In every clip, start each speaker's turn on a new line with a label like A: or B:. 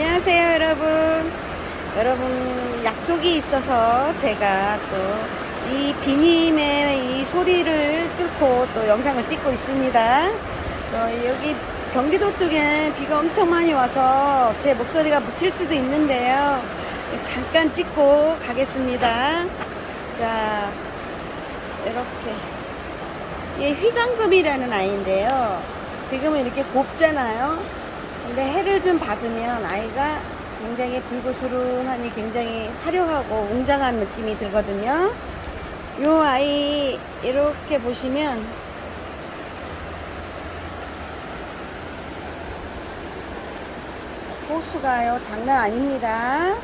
A: 안녕하세요 여러분. 여러분 약속이 있어서 제가 또 이 비님의 이 소리를 뚫고 또 영상을 찍고 있습니다. 어, 여기 경기도 쪽에 비가 엄청 많이 와서 제 목소리가 묻힐 수도 있는데요. 잠깐 찍고 가겠습니다. 자 이렇게. 이 휘강금이라는 아이인데요. 지금은 이렇게 곱잖아요. 근데 해를 좀 받으면 아이가 굉장히 붉고스름하니 굉장히 화려하고 웅장한 느낌이 들거든요. 요 아이 이렇게 보시면 호수가요 장난 아닙니다.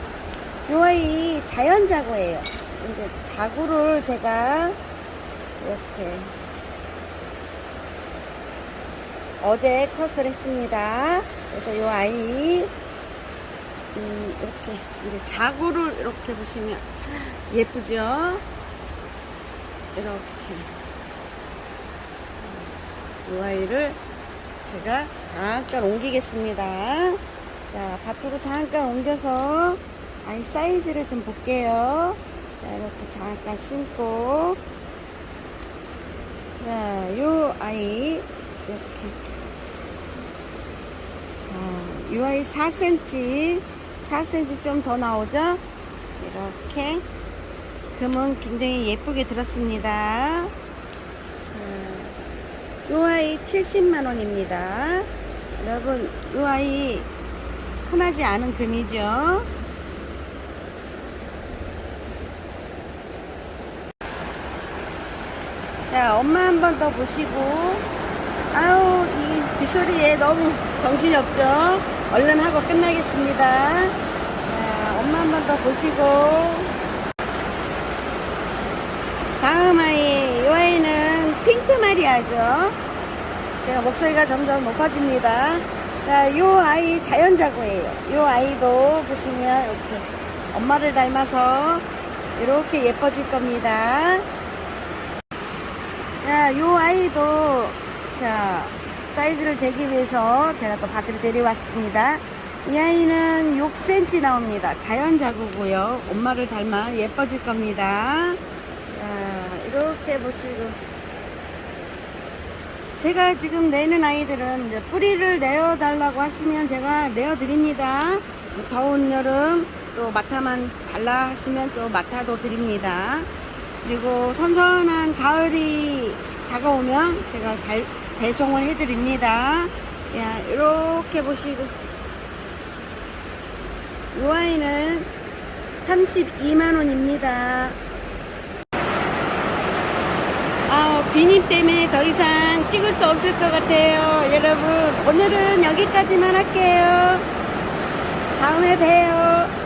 A: 요 아이 자연 자구예요. 이제 자구를 제가 이렇게 어제 컷을 했습니다. 그래서 요 아이 음, 이렇게 이제 자구를 이렇게 보시면 예쁘죠? 이렇게 이 아이를 제가 잠깐 옮기겠습니다. 자, 밭으로 잠깐 옮겨서 아이 사이즈를 좀 볼게요. 자, 이렇게 잠깐 심고 자, 요 아이 이렇게 아이 4cm 4cm 좀 더 나오죠? 이렇게 금은 굉장히 예쁘게 들었습니다. 이 아이 70만원입니다. 여러분, 이 아이 흔하지 않은 금이죠. 자, 엄마 한 번 더 보시고, 아우, 이 빗소리에 너무 정신이 없죠? 얼른 하고 끝나겠습니다. 자, 엄마 한 번 더 보시고, 다음 아이, 이 아이는 핑크 마리아죠. 제가 목소리가 점점 높아집니다. 자, 이 아이 자연자구예요. 이 아이도 보시면 이렇게 엄마를 닮아서 이렇게 예뻐질 겁니다. 자, 이 아이도 자 사이즈를 재기 위해서 제가 또 밭으로 데려왔습니다. 이 아이는 6cm 나옵니다. 자연 자구고요. 엄마를 닮아 예뻐질 겁니다. 자, 이렇게 보시고. 제가 지금 내는 아이들은 뿌리를 내어달라고 하시면 제가 내어드립니다. 더운 여름 또 마타만 달라 하시면 또 마타도 드립니다. 그리고 선선한 가을이 다가오면 제가 발- 배송을 해드립니다. 야, 이렇게 보시고. 이 아이는 32만원입니다. 아, 비님 때문에 더 이상 찍을 수 없을 것 같아요. 여러분, 오늘은 여기까지만 할게요. 다음에 봬요.